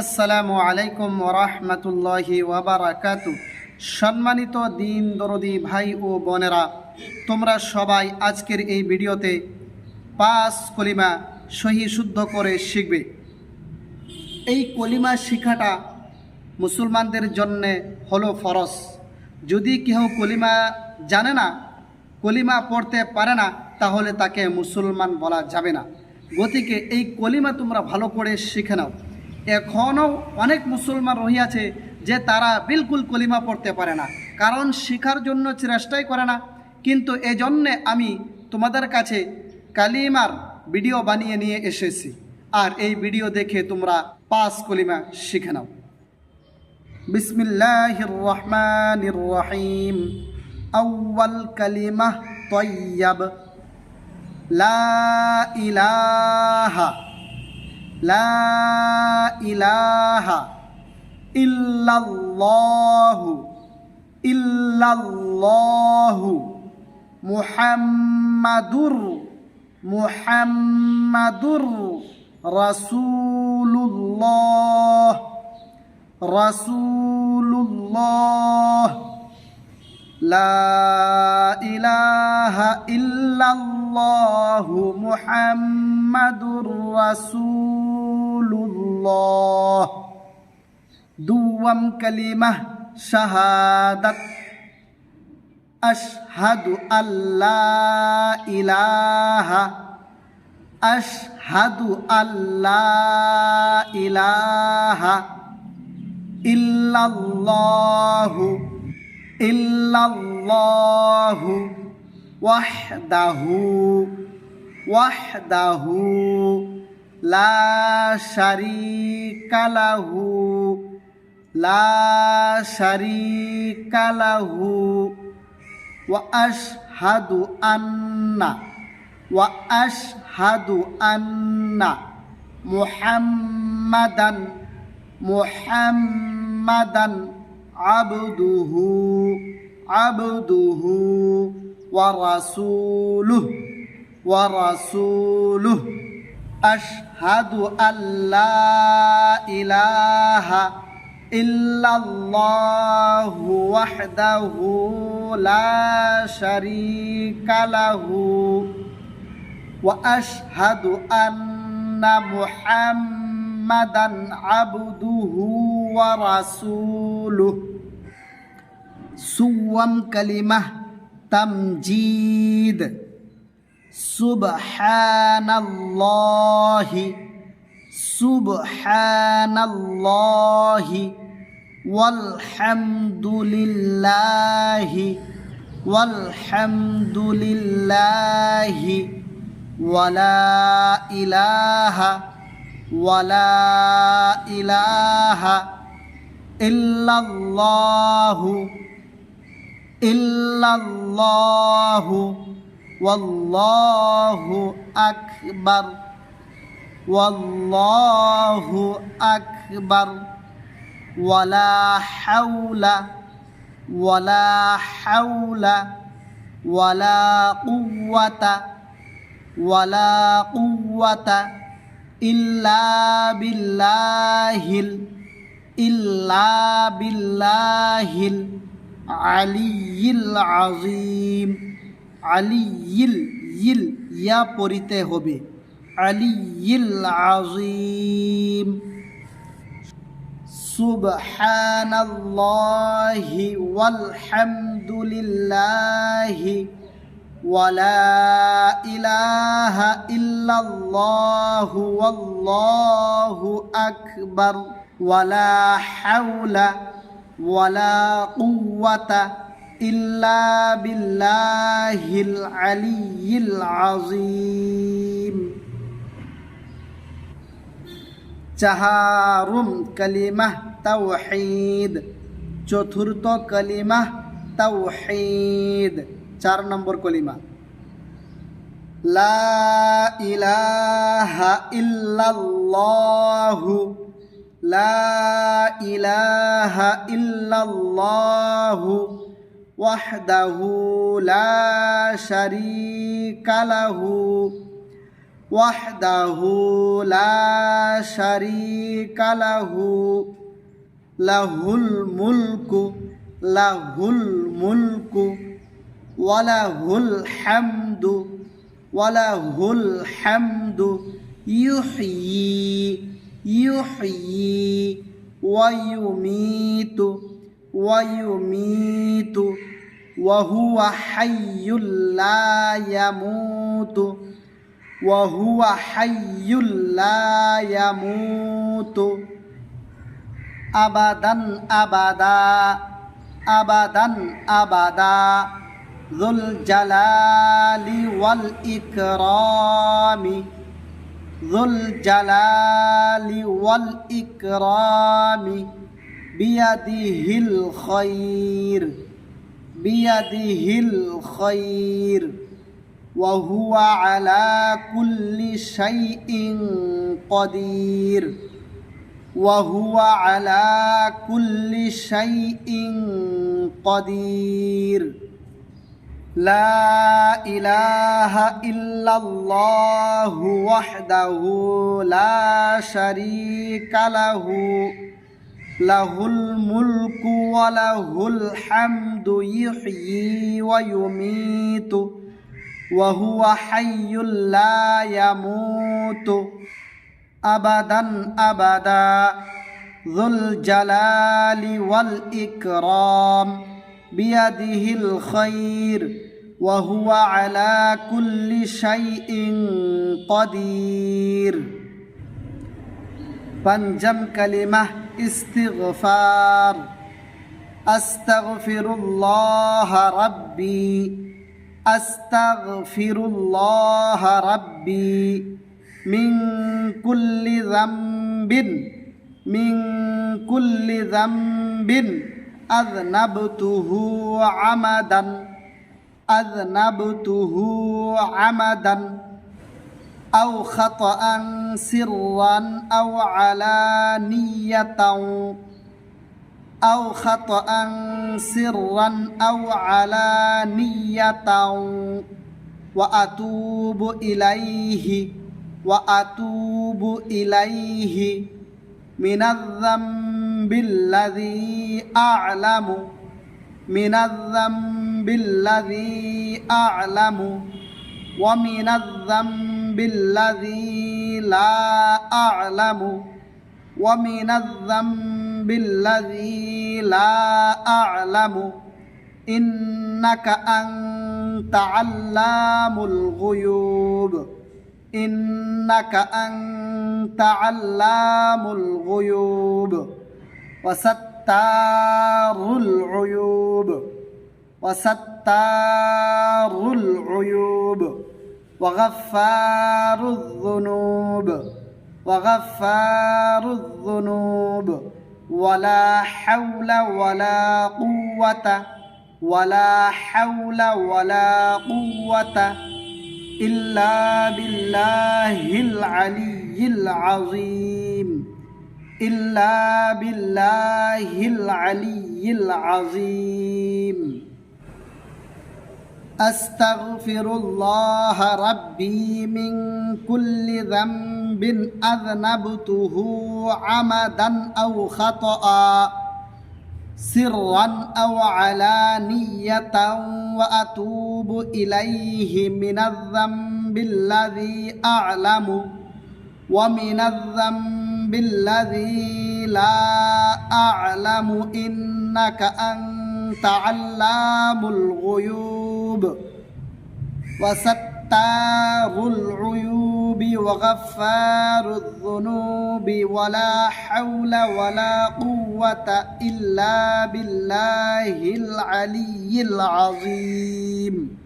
আসসালামু আলাইকুম ওরহমতুল্লাহি ওয়াবারাকাতু সম্মানিত দিন দরদি ভাই ও বোনেরা, তোমরা সবাই আজকের এই ভিডিওতে পাঁচ কলিমা সহি শুদ্ধ করে শিখবে। এই কলিমা শিখাটা মুসলমানদের জন্যে হলো ফরজ। যদি কেউ কলিমা জানে না, কলিমা পড়তে পারে না, তাহলে তাকে মুসলমান বলা যাবে না। গতিকে এই কলিমা তোমরা ভালো করে শিখে নাও। এখনও অনেক মুসলমান রহিয়াছে যে তারা বিলকুল কলিমা পড়তে পারে না। কারণ শিখার জন্য চেষ্টাই করে না। কিন্তু এজন্যে আমি তোমাদের কাছে কালিমার ভিডিও বানিয়ে নিয়ে এসেছি। আর এই ভিডিও দেখে তোমরা পাঁচ কলিমা শিখে নাও। বিসমিল্লাহির রহমানির রহিম আউয়াল কালিমা তয়্যাব লা ইলাহা লা ইলাহা ইল্লাল্লাহু ইল্লাল্লাহু মুহাম্মাদুর মুহাম্মাদুর রাসূলুল্লাহ রাসূলুল্লাহ লা ইলাহা ইল্লাল্লাহু মুহাম্মাদুর রাসূলুল্লাহ দুয়াম কালিমাহ শাহাদাত আশহাদু আল্লাহ ইলাহা আশহাদু আল্লাহ ইলাহা ইল্লাল্লাহু ইল্লাল্লাহু ওয়াহদাহু ওয়াহদাহু লা শারীকা লাহু, লা শারীকা লাহু আন্না, ওয়া আশহাদু আন্না মুহাম্মাদান মুহাম্মাদান আবদুহু আবদুহু ওয়া রাসূলুহু ওয়া রাসূলুহু। আশহাদু আল্লা ইলাহা ইল্লাল্লাহু ওয়াহদাহু লা শারীকা লাহু ওয়া আশহাদু আন্না মুহাম্মাদান আবদুহু ওয়া রাসূলুহু। সুওয়াম কালিমাহ তামজিদ। সুবহানাল্লাহি সুবহানাল্লাহি ওয়ালহামদুলিল্লাহি ওয়ালহামদুলিল্লাহি ওয়ালা ইলাহা ওয়ালা ইলাহা ইল্লাল্লাহু ইল্লাল্লাহু ওয়াল্লাহু আকবার ওয়াল্লাহু আকবার ওয়ালা হাওলা ওয়ালা হাওলা ওয়ালা কুওয়াতা ওয়ালা কুওয়াতা ইল্লা বিল্লাহিল ইল্লা বিল্লাহিল আলিয়িল আজিম আলিয়িল, ইল, ইয়া পড়িতে হবে। আলিয়িল আজিম সুবহানাল্লাহি ওয়ালহামদুলিল্লাহি ওয়ালা ইলাহা ইল্লাল্লাহু ওয়াল্লাহু আকবার ওয়ালা হাওলা ওয়ালা কুওয়াতা ইল্লা বিল্লাহিল আলিয়িল আজিম চাহারুম কালিমাহ তাওহীদ। চতুর্থ কালিমাহ তাওহীদ। চার নম্বর কলিমা। লা ইলাহা ইল্লাল্লাহু। লা ইলাহা ইল্লাল্লাহু। وحده لا شريك له. وحده لا شريك له. له الملك له الملك وله الحمد وله الحمد. يحيي يحيي ويميت. ويميت وهو حي لا يموت وهو حي لا يموت أبدا أبدا أبدا أبدا. ذو الجلال والإكرام ذو الجلال والإكرام. বিয়াদিহিল খৈর বিয়াদিহিল খৈর وهو على كل شيء قدير وهو على كل شيء قدير لا إله إلا الله وحده لا شريك له له الملك وله الحمد يحيي ويميت وهو حي لا يموت أبدا أبدا ذو الجلال والإكرام بيده الخير وهو على كل شيء قدير بنجم كلمة استغفار أستغفر ইস্তিগফার। আস্তাগফিরুল্লাহ রাব্বি। আস্তাগফিরুল্লাহ রাব্বি। মিন কুল্লি যামবিন। মিন কুল্লি যামবিন। আযনাবতুহু আমাদান। আযনাবতুহু আমাদান। أو خطأ سرا أو علانية أو خطأ سرا أو علانية وأتوب إليه وأتوب إليه من الذنب الذي أعلم من الذنب الذي أعلم ومن الذنب الذي لا أعلم ومن الذنب الذي لا أعلم إنك أنت علام الغيوب إنك أنت علام الغيوب وستار العيوب وستار العيوب وغفار الذنوب وغفار الذنوب. ولا حول ولا قوة ولا حول ولا قوة إلا بالله العلي العظيم. إلا بالله العلي العظيم. أستغفر الله ربي من كل ذنب أذنبته عمدا أو خطأ سرا أو علانية وأتوب إليه من الذنب الذي أعلم ومن الذنب الذي لا أعلم إنك أنت علام الغيوب وستار العيوب وغفار الذنوب ولا حول ولا قوة إلا بالله العلي العظيم.